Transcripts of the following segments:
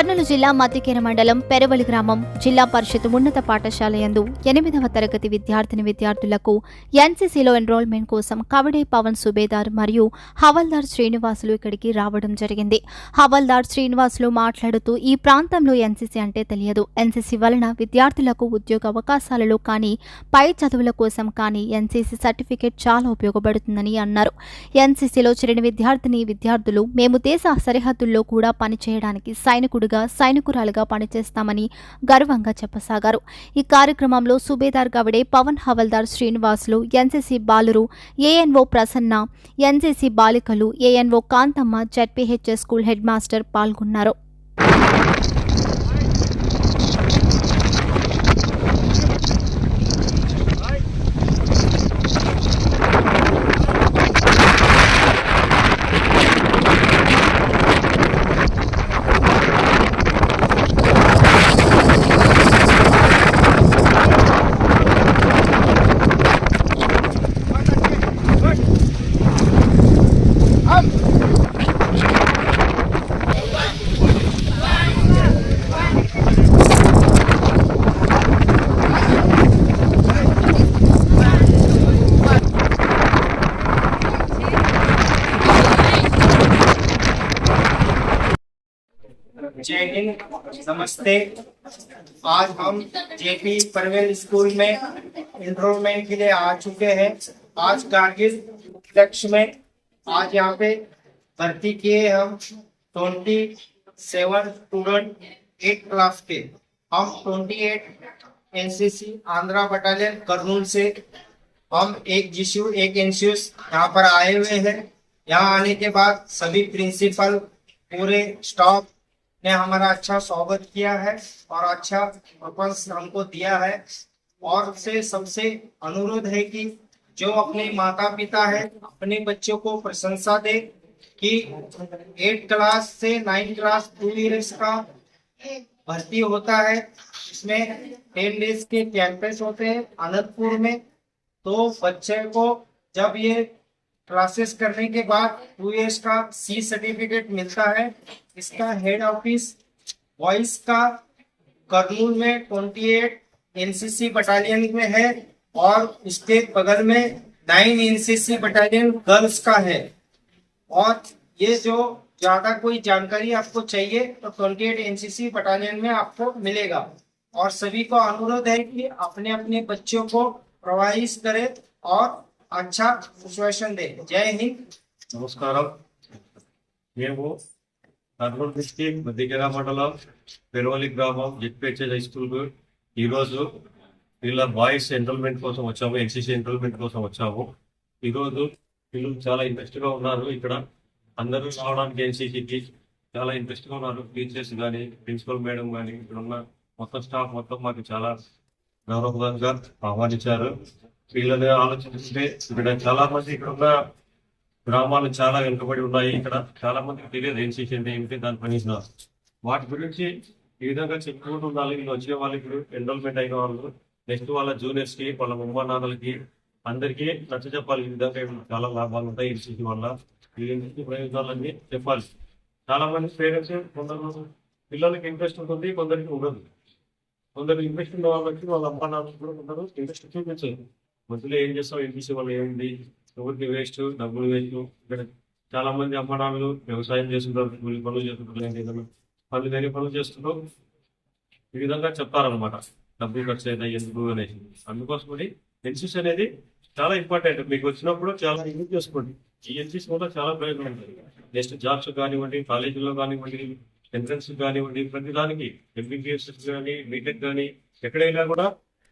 కర్నూలు జిల్లా మద్దికేర మండలం పెరవలి గ్రామం జిల్లా పరిషత్ ఉన్నత పాఠశాల యందు ఎనిమిదవ తరగతి విద్యార్థిని విద్యార్థులకు ఎన్సీసీలో ఎన్రోల్మెంట్ కోసం కవడే పవన్ సుబేదార్ మరియు హవల్దార్ శ్రీనివాసులు ఇక్కడికి రావడం జరిగింది. హవల్దార్ శ్రీనివాసులు మాట్లాడుతూ ఈ ప్రాంతంలో ఎన్సీసీ అంటే తెలియదు. ఎన్సీసీ వలన విద్యార్థులకు ఉద్యోగ అవకాశాలలో కానీ పై చదువుల కోసం కానీ ఎన్సీసీ సర్టిఫికేట్ చాలా ఉపయోగపడుతుందని అన్నారు. ఎన్సీసీలో చేరిన విద్యార్థిని విద్యార్థులు మేము దేశ సరిహద్దుల్లో కూడా పనిచేయడానికి సైనికుడిగా సైనికురాలుగా పనిచేస్తామని గర్వంగా చెప్పసాగారు. ఈ కార్యక్రమంలో సుబేదార్ గవడే పవన్ హవల్దార్ శ్రీనివాసులు ఎన్సీసీ బాలురు ఏఎన్ఓ ప్రసన్న ఎన్సీసీ బాలికలు ANO Kanthamma ZPHS school head master పాల్గొన్నారు. जय हिंद, नमस्ते। आज हम जेपी परवेल स्कूल में एनरोलमेंट के लिए आ चुके हैं। आज कारगिल लक्ष्य में आज यहाँ पे भर्ती किए हम twenty seven student eight class के। हम twenty eight NCC Andhra battalion Kurnool से हम एक जीशू एक एनसीयूस यहाँ पर आए हुए हैं। यहाँ आने के बाद सभी प्रिंसिपल पूरे स्टाफ ने हमारा अच्छा स्वागत किया है और अच्छा प्रपंच हमको दिया है। और से सबसे अनुरोध है कि जो अपने माता पिता है, अपने बच्चों को प्रशंसा दे कि एट क्लास से नाइन क्लास टू ईयर्स का भर्ती होता है। इसमें टेन डेज़ के कैंपस होते हैं अनंतपुर में। तो बच्चे को जब ये क्लासेस करने के बाद टू इयर्स का सी सर्टिफिकेट मिलता है। इसका हेड ऑफ़िस वॉइस का करनूल में 28 एनसीसी बटालियन में है और उसके बगल में नाइन एनसीसी बटालियन गर्ल्स का है। और ये जो ज़्यादा कोई जानकारी आपको चाहिए तो 28 एनसीसी बटालियन में आपको मिलेगा। और सभी को अनुरोध है कि अपने अपने बच्चों को प्रवाहित करें और अच्छा विश्वासन दे जय हिंद నమస్కారం మేము కర్నూలు డిస్టిక్ మధ్యగిర మండలం పెరువలి గ్రామం జెడ్పిహెచ్ఎస్ హై స్కూల్ ఈరోజు వీళ్ళ బాయ్స్ ఎన్రోల్మెంట్ కోసం వచ్చాము ఎన్సీసీ ఎన్రోల్మెంట్ కోసం వచ్చాము ఈరోజు వీళ్ళు చాలా ఇంట్రెస్ట్ గా ఉన్నారు ఇక్కడ అందరూ రావడానికి ఎన్సీసీకి చాలా ఇంట్రెస్ట్ గా ఉన్నారు టీచర్స్ కానీ ప్రిన్సిపల్ మేడం కానీ ఇక్కడ ఉన్న మొత్తం స్టాఫ్ మొత్తం మాకు చాలా గౌరవంగా ఆహ్వానించారు వీళ్ళని ఆలోచిస్తే ఇక్కడ చాలా మంది ఇక్కడ ఉన్న గ్రామాలు చాలా వెనుకబడి ఉన్నాయి. ఇక్కడ చాలా మందికి తెలియదు ఏం అంటే ఏమిటి దాని పని వాటి గురించి ఈ విధంగా చెప్పుకుంటూ ఉండాలి. వీళ్ళు వచ్చే వాళ్ళకి ఎన్రోల్మెంట్ అయిన వాళ్ళు నెక్స్ట్ వాళ్ళ జూనియర్స్కి వాళ్ళ అమ్మ నాన్నలకి అందరికీ నచ్చ చెప్పాలి. ఈ విధంగా చాలా లాభాలు ఉంటాయి ఎన్సీసీ వల్ల. ఈ ఎన్సీసీ ప్రయోజనాలన్నీ చెప్పాలి. చాలా మంది పేరెంట్స్ కొందరు పిల్లలకి ఇంట్రెస్ట్ ఉంటుంది కొందరికి ఉండదు. కొందరు ఇంట్రెస్ట్ ఉన్న వాళ్ళకి వాళ్ళ అమ్మ నాన్నలు కూడా కొందరు ఇంట్రెస్ట్ చూపించారు. మధ్యలో ఏం చేస్తాం ఎంపీసీ వల్ల ఏముంది? ఎవరికి వేస్ట్ డబ్బులు వేస్ట్ ఇక్కడ చాలా మంది అమ్మడాలు వ్యవసాయం చేస్తుంటారు కూలి పనులు చేస్తుంటారు ఏదైనా పనులు లేని పనులు చేస్తుంటారు. ఈ విధంగా చెప్తారనమాట డబ్బులు ఖర్చు అవుతాయి ఎందుకు అనేసి. అందుకోసమని ఎన్సీసీ అనేది చాలా ఇంపార్టెంట్ మీకు వచ్చినప్పుడు చాలా యూజ్ చేసుకోండి. ఈ ఎన్సీసీ వల్ల చాలా ప్రయోజనం ఉంటుంది. నెక్స్ట్ జాబ్స్ కానివ్వండి కాలేజీలో కానివ్వండి ఎంట్రన్స్ కానివ్వండి ప్రతి దానికి ఎంబీబీఎస్ కానీ బీటెక్ కానీ ఎక్కడైనా కూడా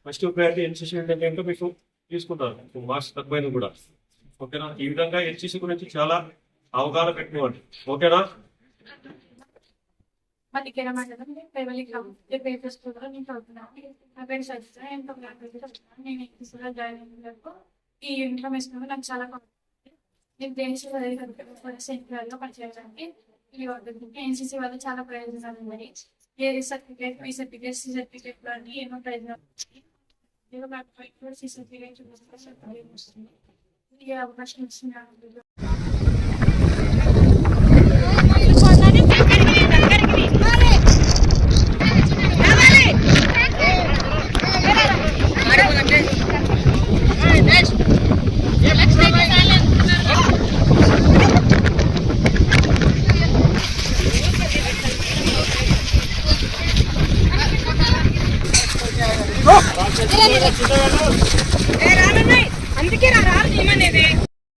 ఫస్ట్ ప్రయారిటీ ఎన్సీసీ ఏంటంటే మీకు తీసుకుంటారు. మార్క్స్ తక్కువైనా కూడా. ఓకేనా? ఈ విధంగా ఎన్సీసీ గురించి చాలా అవగాహన పెట్టుకోండి ఓకేనా? మరి మండలం గ్రామం పేపర్ స్కూల్లో నేను చదువుతున్నాను నా పేరు సజిత నేను తొమ్మిది నేను జాయిన్ అయినందుకు ఈ ఇన్ఫర్మేషన్ నాకు చాలా కావాలి నేను దేశ సెంట్రల్లో పనిచేయడానికి ఈ ఎన్సీసీ వల్ల చాలా ప్రయోజనాలు ఉన్నాయి. A certificate B certificate C certificate అన్ని ఎన్నో ప్రయోజనాలు ఉన్నాయి ఏదో నాకు సి సర్టిఫికేట్ వస్తుంది ఈ అవకాశం ఇస్తున్నారు దగ్గరికి దగ్గరికి అందుకే రా రాను ఏమనేది